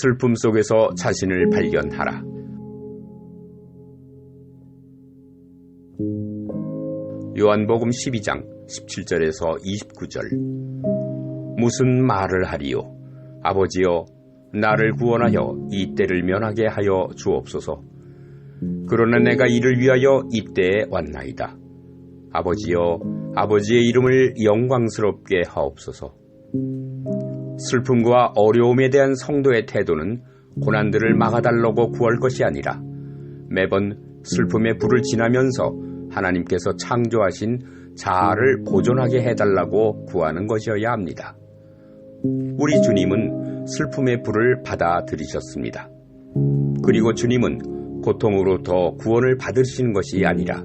슬픔 속에서 자신을 발견하라. 요한복음 12장 17절에서 29절. 무슨 말을 하리요? 아버지여 나를 구원하여 이 때를 면하게 하여 주옵소서. 그러나 내가 이를 위하여 이 때에 왔나이다. 아버지여 아버지의 이름을 영광스럽게 하옵소서 슬픔과 어려움에 대한 성도의 태도는 고난들을 막아달라고 구할 것이 아니라 매번 슬픔의 불을 지나면서 하나님께서 창조하신 자아를 보존하게 해달라고 구하는 것이어야 합니다. 우리 주님은 슬픔의 불을 받아들이셨습니다. 그리고 주님은 고통으로부터 구원을 받으시는 것이 아니라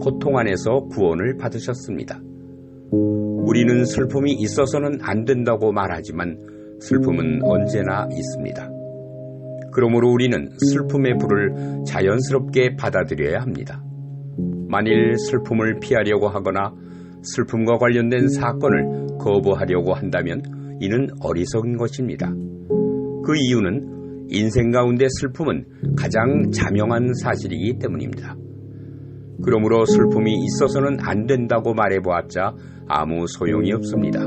고통 안에서 구원을 받으셨습니다. 우리는 슬픔이 있어서는 안 된다고 말하지만 슬픔은 언제나 있습니다. 그러므로 우리는 슬픔의 불을 자연스럽게 받아들여야 합니다. 만일 슬픔을 피하려고 하거나 슬픔과 관련된 사건을 거부하려고 한다면 이는 어리석은 것입니다. 그 이유는 인생 가운데 슬픔은 가장 자명한 사실이기 때문입니다. 그러므로 슬픔이 있어서는 안 된다고 말해보았자 아무 소용이 없습니다.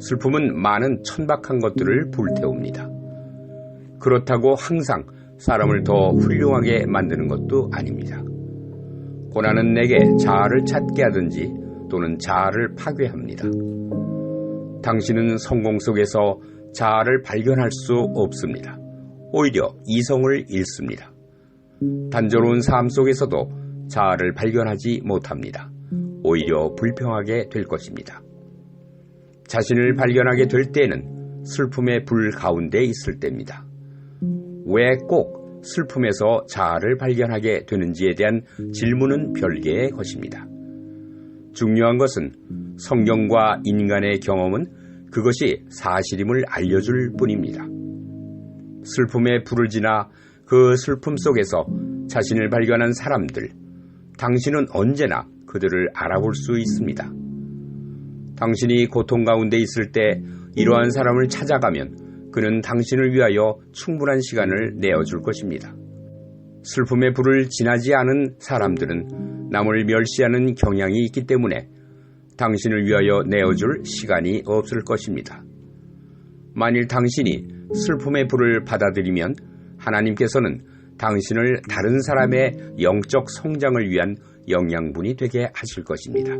슬픔은 많은 천박한 것들을 불태웁니다. 그렇다고 항상 사람을 더 훌륭하게 만드는 것도 아닙니다. 고난은 내게 자아를 찾게 하든지 또는 자아를 파괴합니다. 당신은 성공 속에서 자아를 발견할 수 없습니다. 오히려 이성을 잃습니다. 단조로운 삶 속에서도 자아를 발견하지 못합니다. 오히려 불평하게 될 것입니다. 자신을 발견하게 될 때는 슬픔의 불 가운데 있을 때입니다. 왜 꼭 슬픔에서 자아를 발견하게 되는지에 대한 질문은 별개의 것입니다. 중요한 것은 성경과 인간의 경험은 그것이 사실임을 알려줄 뿐입니다. 슬픔의 불을 지나 그 슬픔 속에서 자신을 발견한 사람들, 당신은 언제나 그들을 알아볼 수 있습니다. 당신이 고통 가운데 있을 때 이러한 사람을 찾아가면 그는 당신을 위하여 충분한 시간을 내어줄 것입니다. 슬픔의 불을 지나지 않은 사람들은 남을 멸시하는 경향이 있기 때문에 당신을 위하여 내어줄 시간이 없을 것입니다. 만일 당신이 슬픔의 불을 받아들이면 하나님께서는 당신을 다른 사람의 영적 성장을 위한 영양분이 되게 하실 것입니다.